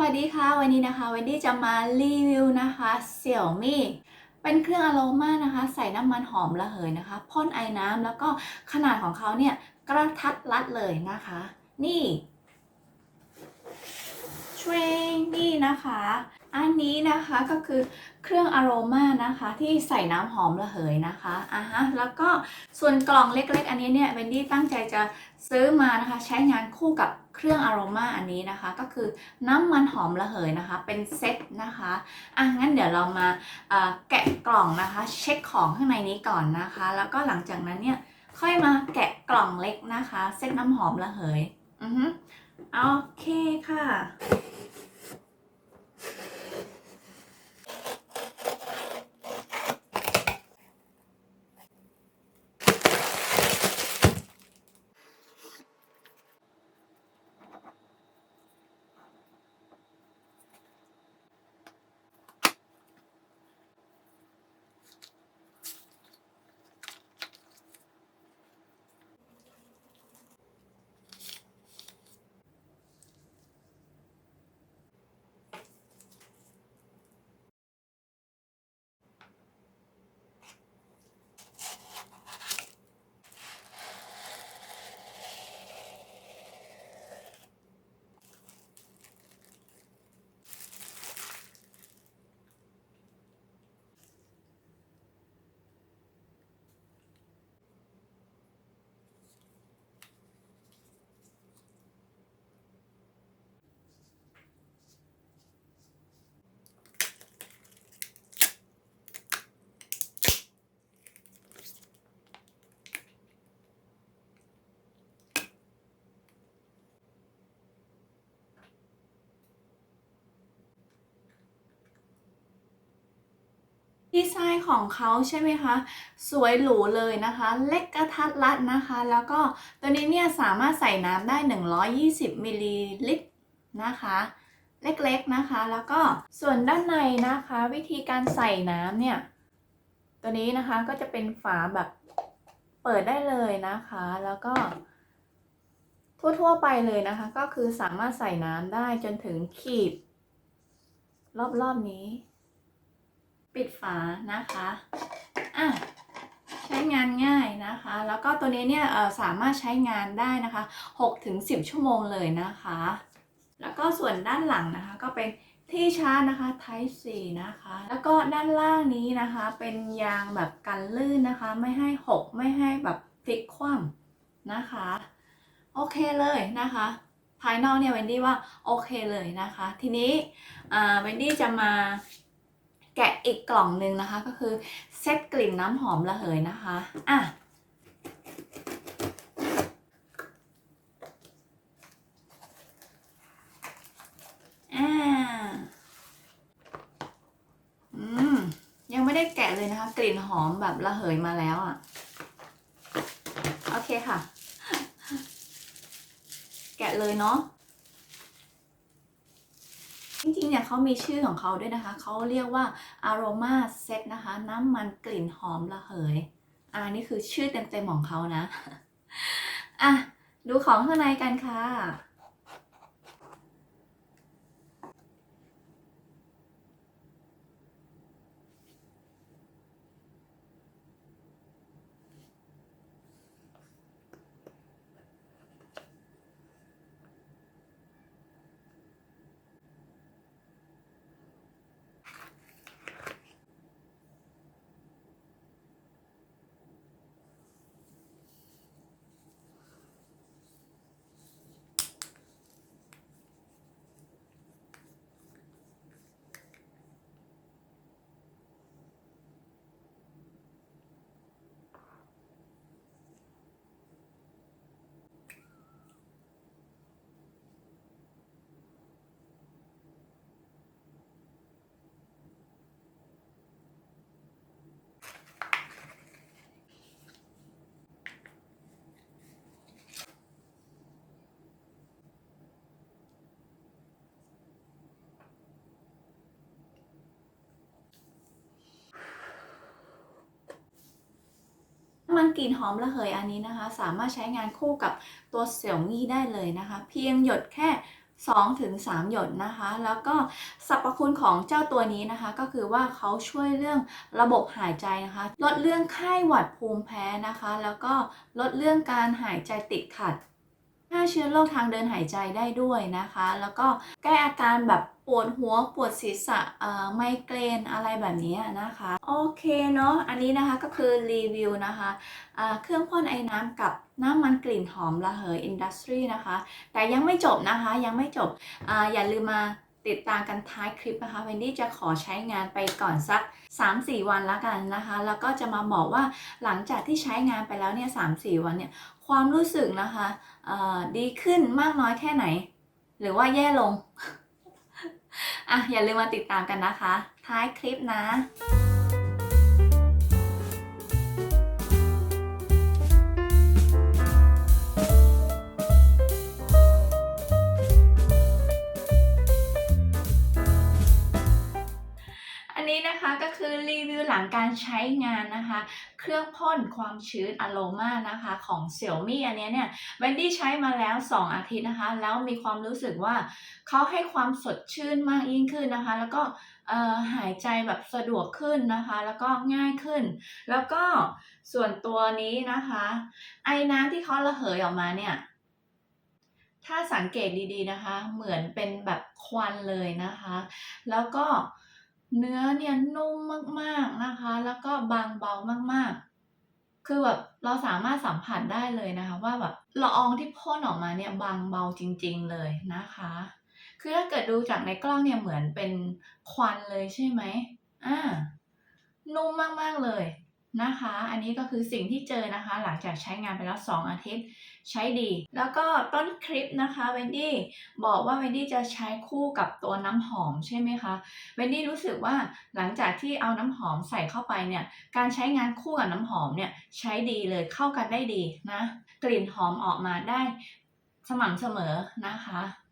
วัสดีค่ะ วันนี้นะคะวันนี้จะมารีวิวนะคะเสี่ยวมี่เป็นเครื่องอโรมานะคะ ใส่น้ำมันหอมระเหยนะคะพ่นไอ้น้ำแล้วก็ขนาดของเขาเนี่ยกระทัดรัดเลยนะคะ นี่ชวงนี่นะคะ อันนี้นะคะก็คือเครื่องอโรมานะคะที่ใส่น้ำหอมระเหยนะคะอะฮะแล้วก็ส่วนกล่องเล็กๆ อันนี้เนี่ยเวนดี้ตั้งใจจะซื้อมานะคะ ใช้งานคู่กับ เครื่องอารมาอันนี้นะคะ ก็คือน้ำมันหอมระเหยนะคะ เป็นเซ็ตนะคะอะงั้นเดี๋ยวเรามาแกะกล่องนะคะ เช็คของข้างในนี้ก่อนนะคะ แล้วก็หลังจากนั้นเนี่ยค่อยมาแกะกล่องเล็กนะคะ เซ็ตน้ำหอมระเหยอือฮึโอเคค่ะ ดีไซน์ของเขาใช่ไหมคะ สวยหรูเลยนะคะ เล็กกระทัดรัดนะคะ แล้วก็ตัวนี้เนี่ยสามารถใส่น้ำได้ 120มิลลิลิตรนะคะเล็กๆนะคะ แล้วก็ส่วนด้านในนะคะ วิธีการใส่น้ำเนี่ย ตัวนี้นะคะก็จะเป็นฝาแบบเปิดได้เลยนะคะ แล้วก็ ทั่วๆไปเลยนะคะ ก็คือสามารถใส่น้ำได้จนถึงขีด รอบๆนี้ ปิดฝานะคะอะใช้งานง่ายนะคะ แล้วก็ตัวนี้เนี่ยสามารถใช้งานได้นะคะ6ถึง10 ชั่วโมงเลยนะคะ แล้วก็ส่วนด้านหลังนะคะก็เป็นที่ชาร์จนะคะ Type C นะคะ แล้วก็ด้านล่างนี้นะคะ เป็นยางแบบกันลื่นนะคะ ไม่ให้หกไม่ให้แบบพลิกคว่ำนะคะ โอเคเลยนะคะ ภายนอกเนี่ยเวนดี้ว่าโอเคเลยนะคะ ทีนี้เวนดี้จะมา แกะอีกกล่องหนึ่งนะคะ ก็คือเซตกลิ่นน้ำหอมระเหยนะคะอะอ่าอืมยังไม่ได้แกะเลยนะคะ กลิ่นหอมแบบระเหยมาแล้วอะ โอเคค่ะ แกะเลยเนาะ จริงๆ เนี่ยเขามีชื่อของเขาด้วยนะคะ เขาเรียกว่า aroma set นะคะ น้ำมันกลิ่นหอมระเหย อ่า นี่คือชื่อเต็มๆของเขานะ อะ ดูของข้างในกันค่ะ มันกลิ่นหอมระเหยอันนี้นะคะ สามารถใช้งานคู่กับตัวเสี่ยวมี่ได้เลยนะคะ เพียงหยดแค่2ถึง3หยดนะคะ แล้วก็สรรพคุณของเจ้าตัวนี้นะคะ ก็คือว่าเขาช่วยเรื่องระบบหายใจนะคะ ลดเรื่องไข้หวัดภูมิแพ้นะคะ แล้วก็ลดเรื่องการหายใจติดขัดฆ่าเชื้อโรคทางเดินหายใจได้ด้วยนะคะ แล้วก็แก้อาการแบบ ปวดหัวปวดศีรษะไมเกรนอะไรแบบนี้นะคะ โอเคเนาะอันนี้นะคะก็คือรีวิวนะคะเครื่องพ่นไอ้น้ำกับน้ำมันกลิ่นหอมระเหยอินดัสทรีนะคะ แต่ยังไม่จบนะคะยังไม่จบออย่าลืมมาติดตามกันท้ายคลิปนะคะเวนดี้จะขอใช้งานไปก่อนสัก 3-4 วันแล้วกันนะคะ แล้วก็จะมาบอกว่าหลังจากที่ใช้งานไปแล้วเนี่ย3-4 วันเนี่ยความรู้สึกนะคะดีขึ้นมากน้อยแค่ไหน หรือว่าแย่ลง อะอย่าลืมมาติดตามกันนะคะ ท้ายคลิปนะ นนี้นะคะก็คือรีวิวหลังการใช้งานนะคะ เครื่องพ่นความชื้นอโลมานะคะของ Xiaomi อันนี้เนี่ยเวนดี้ใช้มาแล้ว 2 อาทิตย์นะคะ แล้วมีความรู้สึกว่าเขาให้ความสดชื่นมากยิ่งขึ้นนะคะ แล้วก็หายใจแบบสะดวกขึ้นนะคะ แล้วก็ง่ายขึ้น แล้วก็ส่วนตัวนี้นะคะ ไอ้น้ำที่เขาระเหยออกมาเนี่ยถ้าสังเกตดีๆนะคะ เหมือนเป็นแบบควันเลยนะคะ แล้วก็ เนื้อเนี่ยนุ่มมากๆนะคะ แล้วก็บางเบามากๆ คือแบบเราสามารถสัมผัสได้เลยนะคะ ว่าแบบละอองที่พ่นออกมาเนี่ยบางเบาจริง ๆเลยนะคะ คือถ้าเกิดดูจากในกล้องเนี่ยเหมือนเป็นควันเลยใช่ไหมอ่านุ่มมากๆเลย นะคะ อันนี้ก็คือสิ่งที่เจอนะคะ หลังจากใช้งานไปแล้ว 2 อาทิตย์ใช้ดี แล้วก็ต้นคลิปนะคะเวนดี้บอกว่าเวนดี้จะใช้คู่กับตัวน้ำหอมใช่ไหมคะเวนดี้รู้สึกว่าหลังจากที่เอาน้ำหอมใส่เข้าไปเนี่ยการใช้งานคู่กับน้ำหอมเนี่ยใช้ดีเลยเข้ากันได้ดีนะ กลิ่นหอมออกมาได้สม่ำเสมอนะคะ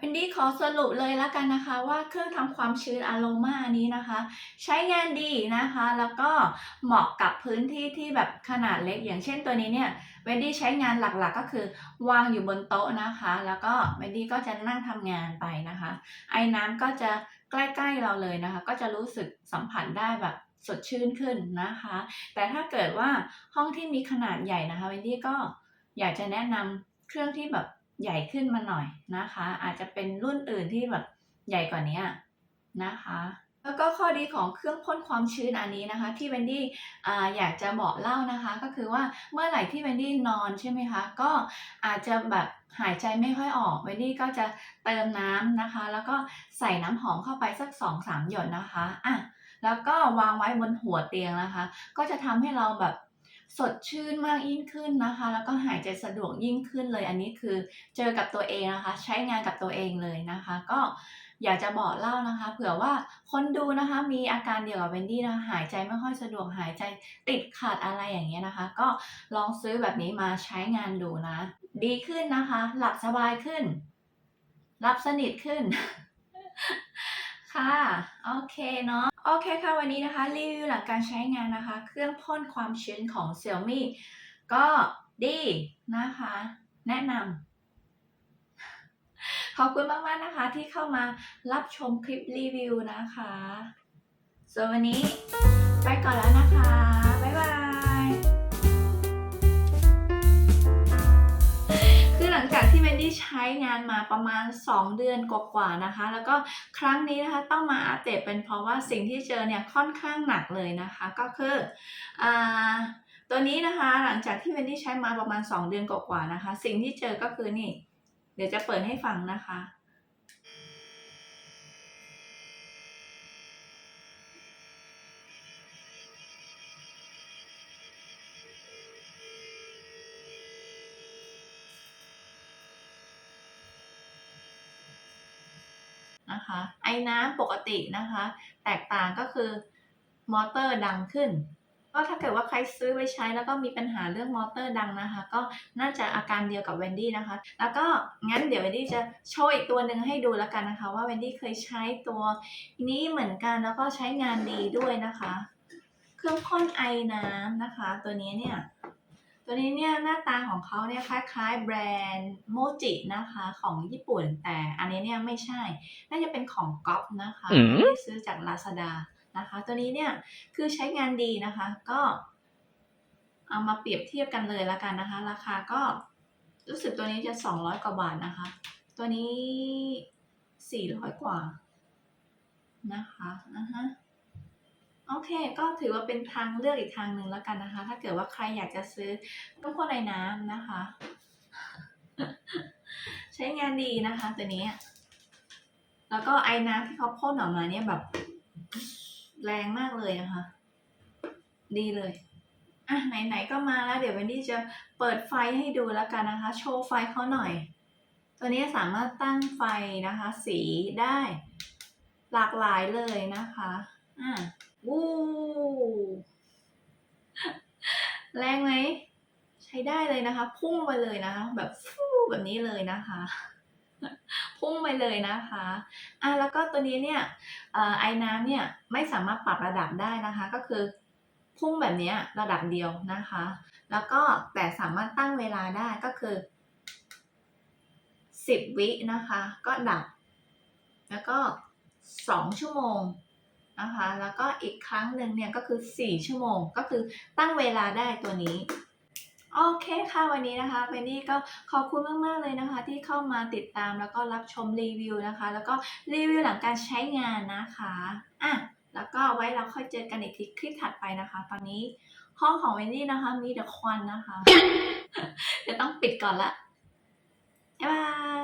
วนดี้ขอสรุปเลยแล้วกันนะคะว่าเครื่องทำความชื้นอโรมานี้นะคะ ใช้งานดีนะคะ แล้วก็เหมาะกับพื้นที่ที่แบบขนาดเล็ก อย่างเช่นตัวนี้เนี่ยเวนดี้ใช้งานหลักๆก็คือ วางอยู่บนโต๊ะนะคะ แล้วก็เวนดี้ก็จะนั่งทำงานไปนะคะ ไอ้น้ำก็จะใกล้ๆเราเลยนะคะ ก็จะรู้สึกสัมผัสได้แบบสดชื่นขึ้นนะคะ แต่ถ้าเกิดว่าห้องที่มีขนาดใหญ่นะคะเวนดี้ก็อยากจะแนะนำเครื่องที่แบบ ใหญ่ขึ้นมาหน่อยนะคะ อาจจะเป็นรุ่นอื่นที่แบบใหญ่กว่านี้นะคะ แล้วก็ข้อดีของเครื่องพ่นความชื้นอันนี้นะคะ ที่เวนดี้อยากจะบอกเล่านะคะ ก็คือว่าเมื่อไหร่ที่เวนดี้นอนใช่ไหมคะ ก็อาจจะแบบหายใจไม่ค่อยออกเวนดี้ก็จะเติมน้ำนะคะ แล้วก็ใส่น้ำหอมเข้าไปสัก2-3หยดนะคะอะแล้วก็วางไว้บนหัวเตียงนะคะ ก็จะทำให้เราแบบ สดชื่นมากยิ่งขึ้นนะคะ แล้วก็หายใจสะดวกยิ่งขึ้นเลย อันนี้คือเจอกับตัวเองนะคะ ใช้งานกับตัวเองเลยนะคะ ก็อยากจะบอกเล่านะคะ เผื่อว่าคนดูนะคะมีอาการเดียวกับเวนดี้นะคะหายใจไม่ค่อยสะดวกหายใจติดขัดอะไรอย่างเงี้ยนะคะ ก็ลองซื้อแบบนี้มาใช้งานดูนะ ดีขึ้นนะคะ หลับสบายขึ้นหลับสนิทขึ้น ค่ะ โอเคเนาะ โอเคค่ะ วันนี้นะคะ รีวิวหลังการใช้งานนะคะ เครื่องพ่นความชื้นของ Xiaomi ก็ดีนะคะ แนะนำขอบคุณมากๆนะคะที่เข้ามารับชมคลิปรีวิวนะคะ ส่วนวันนี้ไปก่อนแล้วนะคะ บ๊ายบาย งจากที่เวนดี้ใช้งานมาประมาณ 2 เดือนกว่าๆนะคะ แล้วก็ครั้งนี้นะคะต้องมาอัปเดตเป็นเพราะว่าสิ่งที่เจอเนี่ยค่อนข้างหนักเลยนะคะ ก็คืออ่าตัวนี้นะคะหลังจากที่เวนดี้ใช้มาประมาณ 2 เดือนกว่าๆนะคะ สิ่งที่เจอก็คือนี่ เดี๋ยวจะเปิดให้ฟังนะคะ ไอ้น้ำปกตินะคะ แตกต่างก็คือมอเตอร์ดังขึ้น ก็ถ้าเกิดว่าใครซื้อไปใช้แล้วก็มีปัญหาเรื่องมอเตอร์ดังนะคะ ก็น่าจะอาการเดียวกับเวนดี้นะคะ แล้วก็งั้นเดี๋ยวเวนดี้จะโชว์อีกตัวหนึ่งให้ดูแล้วกันนะคะ ว่าเวนดี้เคยใช้ตัวนี้เหมือนกันแล้วก็ใช้งานดีด้วยนะคะ เครื่องพ่นไอน้ำนะคะ ตัวนี้เนี่ย ตัวนี้เนี่ยหน้าตาของเขาเนี่ยคล้ายๆแบรนด์โมจินะคะของญี่ปุ่นแต่อันนี้เนี่ยไม่ใช่ น่าจะเป็นของก๊อปนะคะอืมที่ซื้อจาก Lazada นะคะ ตัวนี้เนี่ยคือใช้งานดีนะคะ ก็ เอามาเปรียบเทียบกันเลยละกันนะคะ ราคาก็รู้สึกตัวนี้จะ200กว่าบาทนะคะ ตัวนี้400กว่านะคะอ่าฮะโอ เค ก็ถือว่าเป็นทางเลือกอีกทางหนึ่งแล้วกันนะคะ ถ้าเกิดว่าใครอยากจะซื้อลูกพ่นไอ้น้ำนะคะ ใช้งานดีนะคะตัวนี้ แล้วก็ไอ้น้ำที่เขาพ่นออกมาเนี่ยแบบ แรงมากเลยนะคะ ดีเลยอะไหนๆก็มาแล้วเดี๋ยววันนี้จะเปิดไฟให้ดูแล้วกันนะคะ โชว์ไฟเขาหน่อย ตัวนี้สามารถตั้งไฟนะคะ สีได้ หลากหลายเลยนะคะอะ วู้แรงไหมใช้ได้เลยนะคะ พุ่งไปเลยนะคะแบบฟูแบบนี้เลยนะคะ พุ่งไปเลยนะคะอะแล้วก็ตัวนี้เนี่ยอไอ้น้ำเนี่ยไม่สามารถปรับระดับได้นะคะ ก็คือพุ่งแบบนี้ระดับเดียวนะคะ แล้วก็แต่สามารถตั้งเวลาได้ก็คือสิบวินะคะ ก็ดับ แล้วก็สองชั่วโมง นะคะแล้วก็อีกครั้งหนึ่งเนี่ยก็คือสี่ชั่วโมงก็คือตั้งเวลาได้ตัวนี้โอเคค่ะวันนี้นะคะเบนนี่ก็ขอบคุณมากๆเลยนะคะ ที่เข้ามาติดตามแล้วก็รับชมรีวิวนะคะ แล้วก็รีวิวหลังการใช้งานนะคะอะแล้วก็ไว้เราค่อยเจอกันอีกทีคลิปถัดไปนะคะ ตอนนี้ห้องของเวนนี่นะคะมีแต่ควันนะคะเดี๋ยวต้องปิดก่อนละบ๊ายบาย